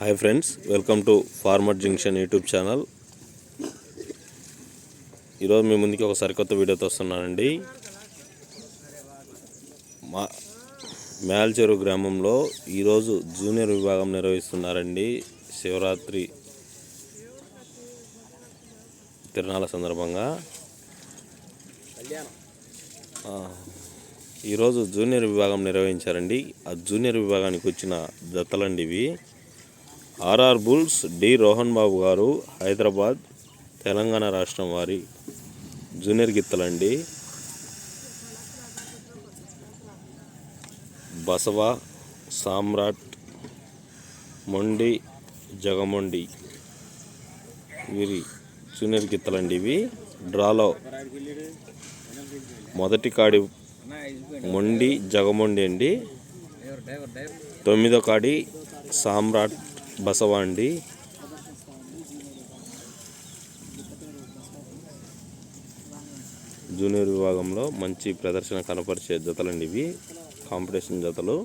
Hi friends welcome to farmer junction YouTube channel. ఈరోజు మీ ముందుకి ఒక సరికొత్త వీడియోతో వస్తున్నానండి. మా మేల్చెరు గ్రామంలో ఈరోజు జూనియర్ విభాగం నిర్వహిస్తున్నారండి శివరాత్రి తిరణాల సందర్భంగా. ఈరోజు జూనియర్ విభాగం నిర్వహించారండి. ఆ జూనియర్ విభాగానికి వచ్చిన జతలండి ఇవి. R R bulls D Rohan Babu గారు హైదరాబాద్ తెలంగాణ రాష్ట్రం వారి జూనియర్ గిత్తలండి. బసవ సామ్రాట్ మొండి జగమొండి వీరి జూనియర్ గిత్తలండి ఇవి. డ్రాలో మొదటి కాడి మొండి జగమొండి అండి. తొమ్మిదో కాడి సామ్రాట్ బసవ అండి జూనియర్ విభాగంలో మంచి ప్రదర్శన కనపరిచే జతలండి ఇవి. కాంపిటీషన్ జతలు.